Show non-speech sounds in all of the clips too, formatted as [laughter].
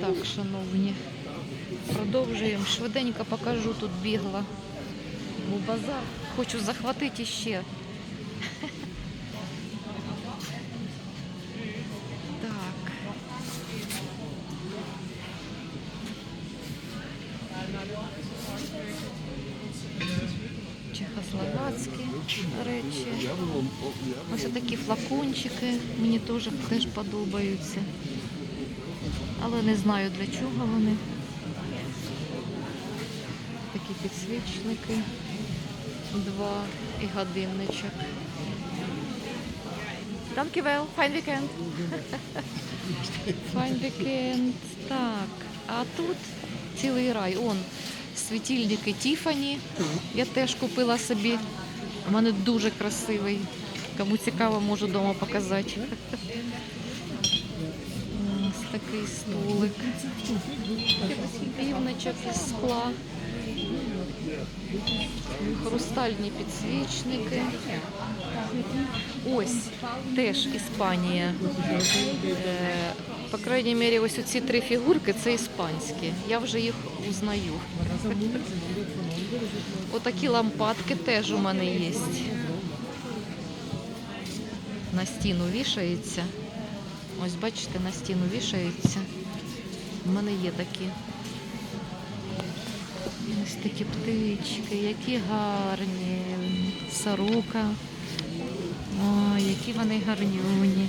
Так, шановні, продовжуємо. Швиденько покажу тут бігла. Бо базар хочу захватити ще. Так. Чехословацькі речі. Ось такі флакончики мені теж, теж подобаються. Але не знаю для чого вони. Такі підсвічники. Два і годинничок. Dankjewel, fijn weekend. Fijn weekend. Так, а тут цілий рай. Он світильники Тіфані. Я теж купила собі. У мене дуже красивий. Кому цікаво, можу вдома показати. Такий столик. Півничок із скла. Хрустальні підсвічники. Ось теж Іспанія. Е, По крайній мірі, ось ці три фігурки це іспанські. Я вже їх узнаю. Отакі лампадки теж у мене є. На стіну вішається. Ось бачите, на стіну вішається. У мене є такі. Ось такі птички, які гарні. Сорока. О, які вони гарнюні.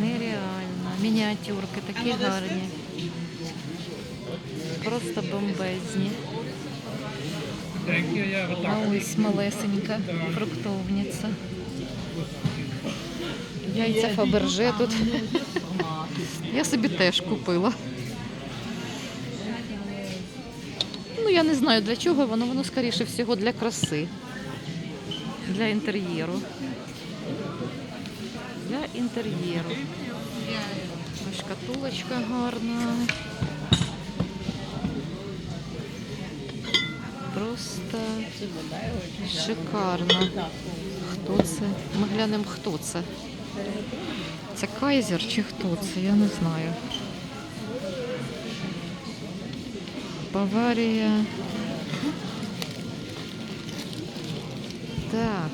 Нереально. Мініатюрки такі гарні. Просто бомбезні. А ось малесенька фруктовниця. Яйця Фаберже тут. Я собі теж купила. Ну, я не знаю для чого воно, воно скоріше всього для краси, для інтер'єру. Для інтер'єру. Шкатулочка гарна. Просто шикарно. Хто це? Ми глянемо, хто це. Це кайзер чи хто це? Я не знаю. Баварія. Так.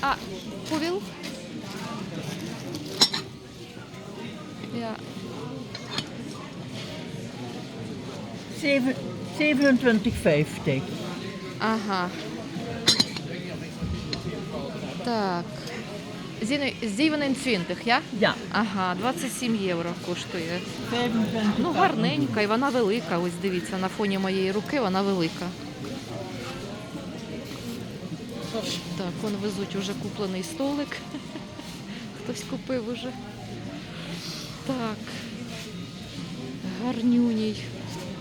А, повіл? Zeven- 27,50. Ага. Так. 27, я? Ja, Ага, 27 євро коштує. Ну, гарненька, і вона велика. Ось дивіться, на фоні моєї руки вона велика. Так, вон везуть уже куплений столик. [laughs] Хтось купив уже. Так. Гарнюній.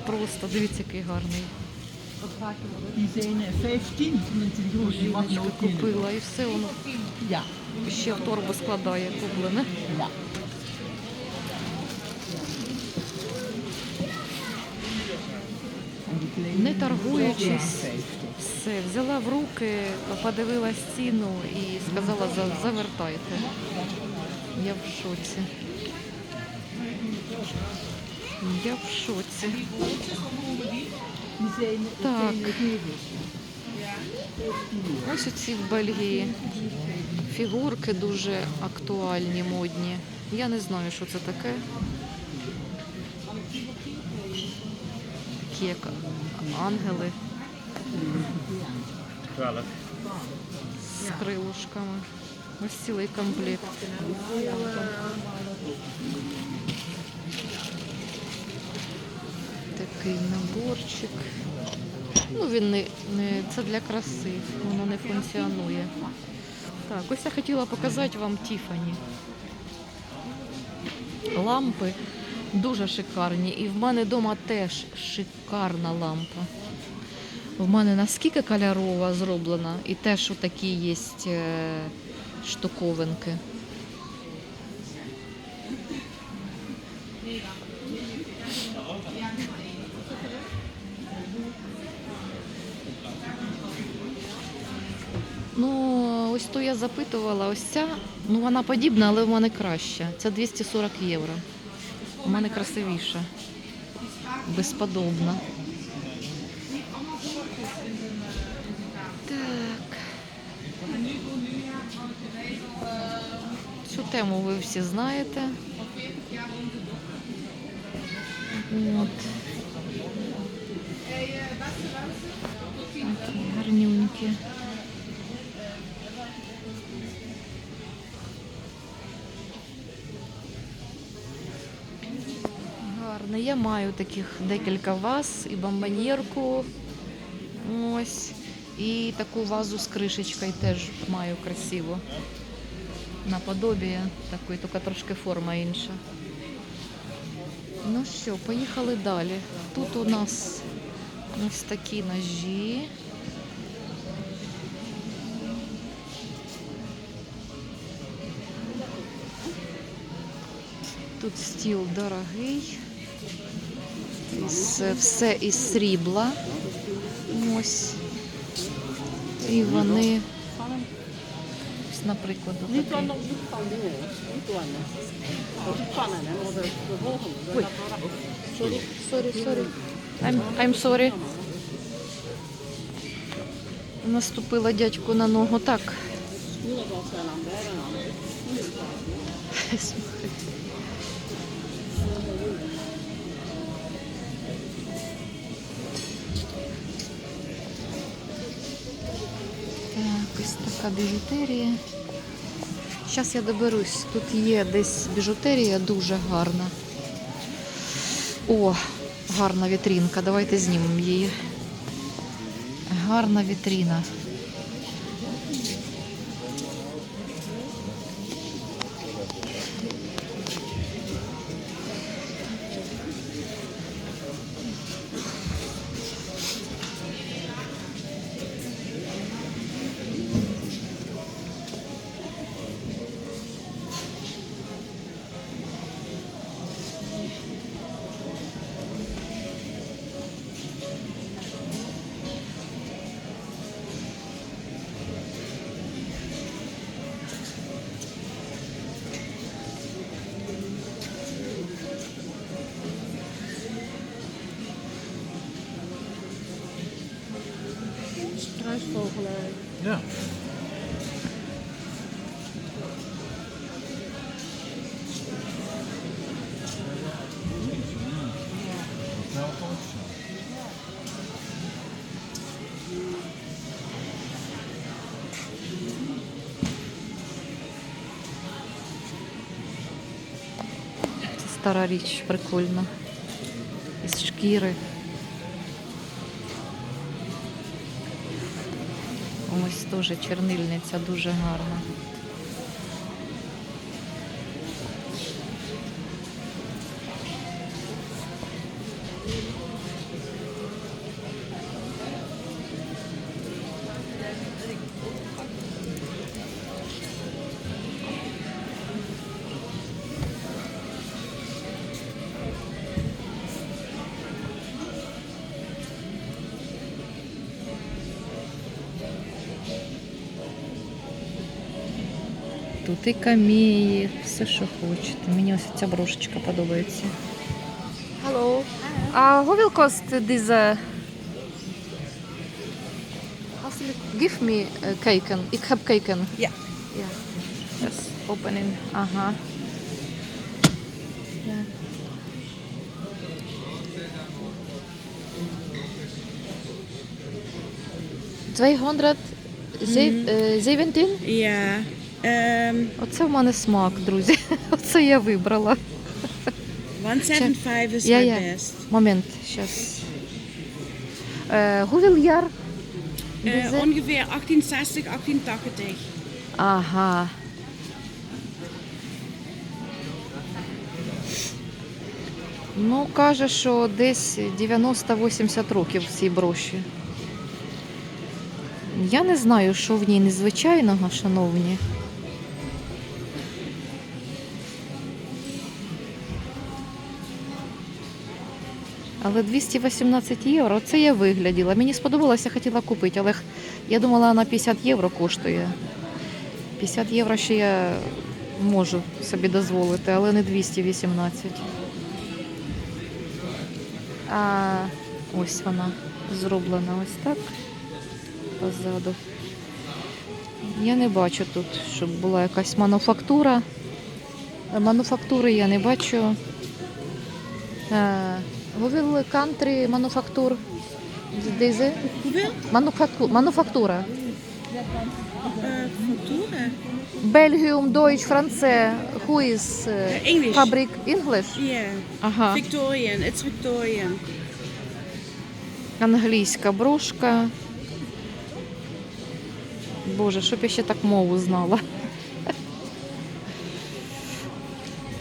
Просто дивіться, який гарний. Жіночка купила і все воно ще в торбу складає куплене. Не торгуючись, все, взяла в руки, подивилась ціну і сказала, завертайте. Я в шоці. Я в шоці. Gevels. Ось оці в Бельгії. Фігурки дуже актуальні, модні. Я не знаю, що це таке. Такі як ангели з крилушками. Ось цілий комплект. Такий наборчик. Ну, він не, не це для краси, воно не функціонує. Так, ось я хотіла показати вам Тіфані. Лампи дуже шикарні. І в мене вдома теж шикарна лампа. В мене наскільки кольорова зроблена, і теж такі є е, штуковинки. Ну, ось ту я запитувала, ось ця, ну вона подібна, але в мене краща. Це 240 євро. У мене красивіша. Безподобна. Так. Цю тему ви всі знаєте. От. Такі гарнюнькі. Я маю таких декілька ваз і бомбоньєрку. Ось. І таку вазу з кришечкою теж маю красиву. Наподобие такої, тільки трошки форма інша. Ну що, поїхали далі. Тут у нас ось такі ножі. Тут стіл дорогий. Все із срібла. Ось. І вони, ось, наприклад, sorry, sorry. I'm, I'm sorry. Наступила дядьку на ногу. Так. Така біжутерія. Зараз я доберусь. Тут є десь біжутерія дуже гарна. О, гарна вітрінка. Давайте знімемо її. Гарна вітріна. Struisvogelen. Ja. Це стара річ, прикольна. Із шкіри. Ось теж чернильниця дуже гарна. І камеї, все, що хочете. Мені ось ця брошечка подобається. Hallo. Uh, hoeveel kost deze? Alsjeblieft, give me uh, keken. Ik heb keken. Ja. Ja. Yes, opening. Aha. Ja. Tweehonderd zev- eh, 17? Ja, ehm Оце в мене смак, друзі. [laughs] Оце я вибрала. 175 is Ja, my ja. best. Moment, зараз. Е, hoeveel jaar? Ongeveer 1860, 1880. Ага. Ну, каже, що десь 90-80 років цій броші. Я не знаю, що в ній незвичайного, шановні. Але 218 євро, це я вигляділа. Мені сподобалося, хотіла купити, але я думала, вона 50 євро коштує. 50 євро ще я можу собі дозволити, але не 218. А ось вона зроблена ось так позаду. Я не бачу тут, щоб була якась мануфактура. Мануфактури я не бачу. Е, Говорили country? Hoeveel? Мануфакту- Мануфактура. Uh. Belgium, Deutsch, France. Who is uh, Uh, English. fabric? English? Yeah. Ага. Victorian. It's Victorian. Англійська брошка. Боже, щоб я ще так мову знала.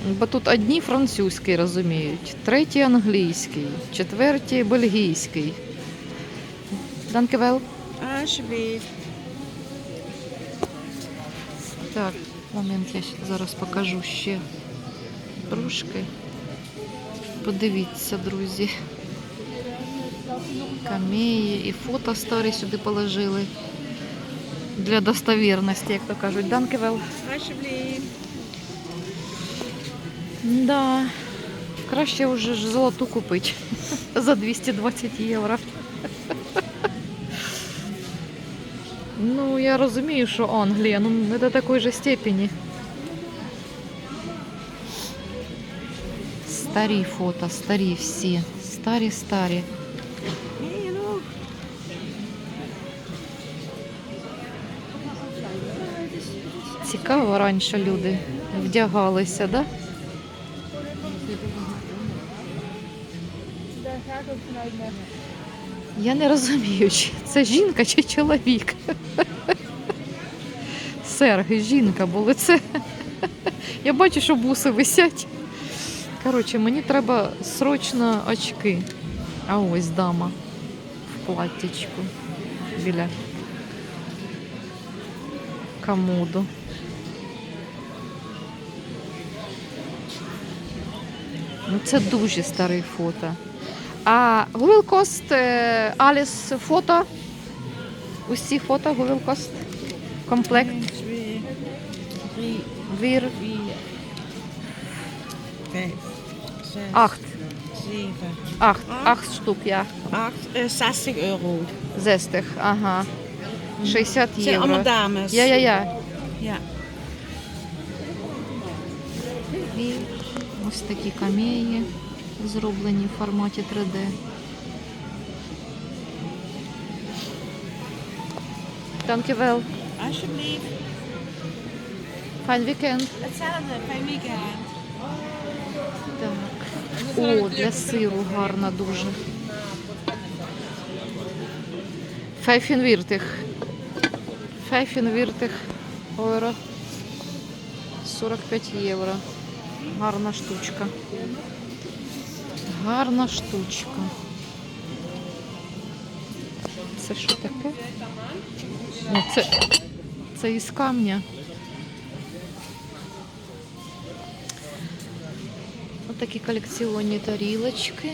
Бо тут одні французький розуміють, треті англійський, четвертій бельгійський. Данкевел. Так, момент, я зараз покажу ще брошки. Подивіться, друзі. Камеї і фото старі сюди положили. Для достовірності, як то кажуть. Данкевел. Да. Краще вже ж золоту купити [laughs] за 220 євро. [laughs] Ну, я розумію, що Англія, ну не до такої же степені. Старі фото, старі всі. Старі, старі. Цікаво, раніше люди вдягалися, да? Я не розумію, чи це жінка чи чоловік. Серги, жінка, бо лице. Я бачу, що буси висять. Коротше, мені треба срочно очки. А ось дама в платтячку біля комоду. Ну, це дуже старий фото. А Google Cost е, Alice фото. Усі фото Google Cost. Комплект. Вір. zeven, Ахт. Ахт штук, я. acht. eh, 60 euro. Зестих. Ага. 60 Het zijn allemaal dames. Я, я, я. Ja. І ось такі камеї зроблені в форматі 3D. Dankjewel. Alsjeblieft. Fijn weekend. Hetzelfde, fijn weekend. Так. О, для сиру гарна дуже. Файфінвіртих. Файфінвіртих євро. 45 євро. Гарна штучка. Гарна штучка. Це що таке? Ну, це, це із камня. Отакі колекціонні тарілочки.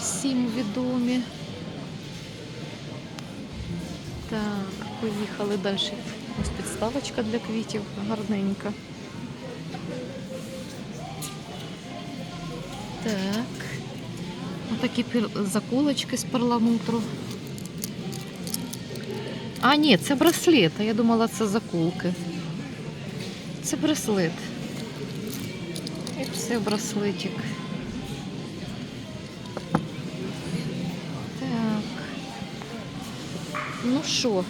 Всім відомі. Так, поїхали далі. Ось підставочка для квітів гарненька. Так. Отакі заколочки з перламутру. А, ні, це браслет. А я думала, це заколки. Це браслет. І Все браслетик. Так. Ну що?